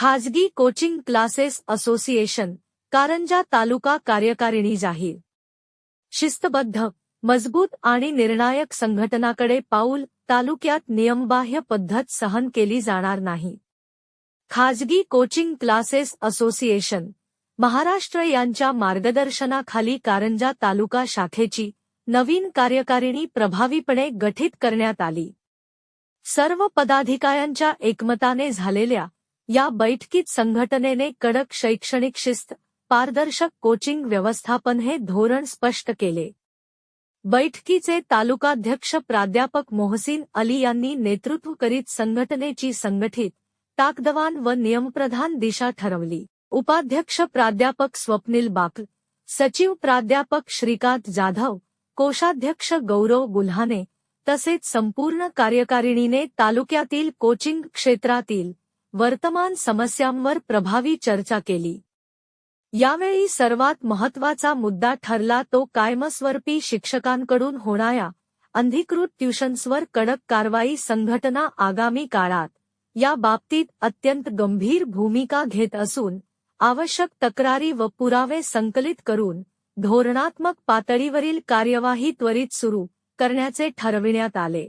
खाजगी coaching classes association Karanja taluka कार्यकारिणी जाहीर. शिस्तबद्ध मजबूत आणि निर्णायक संघटनाकडे पाऊल तालुक्यात नियमबाह्य पद्धत सहन केली जाणार नाही. खाजगी कोचिंग क्लासेस असोसिएशन महाराष्ट्र यांच्या मार्गदर्शनाखाली कारंजा तालुका शाखेची नवीन कार्यकारिणी प्रभावीपणे गठीत करण्यात आली. सर्व पदाधिकाऱ्यांच्या एकमताने झालेल्या या बैठकीत संघटनेने कडक शैक्षणिक शिस्त पारदर्शक कोचिंग व्यवस्थापन हे धोरण स्पष्ट केले. बैठकीचे तालुकाध्यक्ष प्राध्यापक मोहसिन अली यांनी नेतृत्व करीत संघटनेची संघटित ताकदवान व नियमप्रधान दिशा ठरवली. उपाध्यक्ष प्राध्यापक स्वप्नील बाकल सचिव प्राध्यापक श्रीकांत जाधव कोषाध्यक्ष गौरव गुल्हाने तसेच संपूर्ण कार्यकारिणीने तालुक्यातील कोचिंग क्षेत्रातील वर्तमान समस्यांवर प्रभावी चर्चा केली. यावेळी सर्वात महत्त्वाचा मुद्दा ठरला तो कायमस्वरूपी शिक्षकांकडून होणाऱ्या अनधिकृत ट्युशन्सवर कडक कारवाई संघटना आगामी काळात या बाबतीत अत्यंत गंभीर भूमिका घेत असून आवश्यक तक्रारी व पुरावे संकलित करून धोरणात्मक पातळीवरील कार्यवाही त्वरित सुरू करण्याचे ठरविण्यात आले.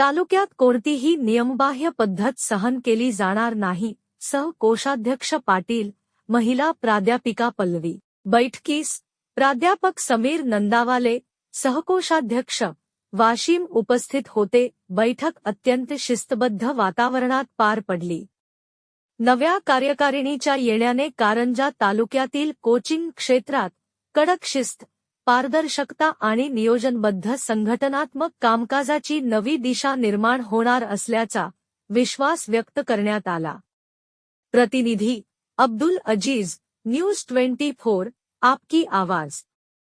तालुक्यात कोणतीही नियमबाह्य पद्धत सहन केली जाणार नाही सह कोषाध्यक्ष पाटील महिला प्राध्यापिका पल्लवी. बैठकीस प्राध्यापक समीर नंदावाले सहकोषाध्यक्ष वाशिम उपस्थित होते बैठक अत्यंत शिस्तबद्ध वातावरणात पार पडली. नव्या कार्यकारिणीच्या येण्याने कारंजा तालुक्यातील कोचिंग क्षेत्रात कडक शिस्त पारदर्शकता आणि नियोजनबद्ध संघटनात्मक कामकाजाची नवी दिशा निर्माण होणार असल्याचा विश्वास व्यक्त करण्यात आला. प्रतिनिधी Abdul Aziz news twenty four आपकी आवाज.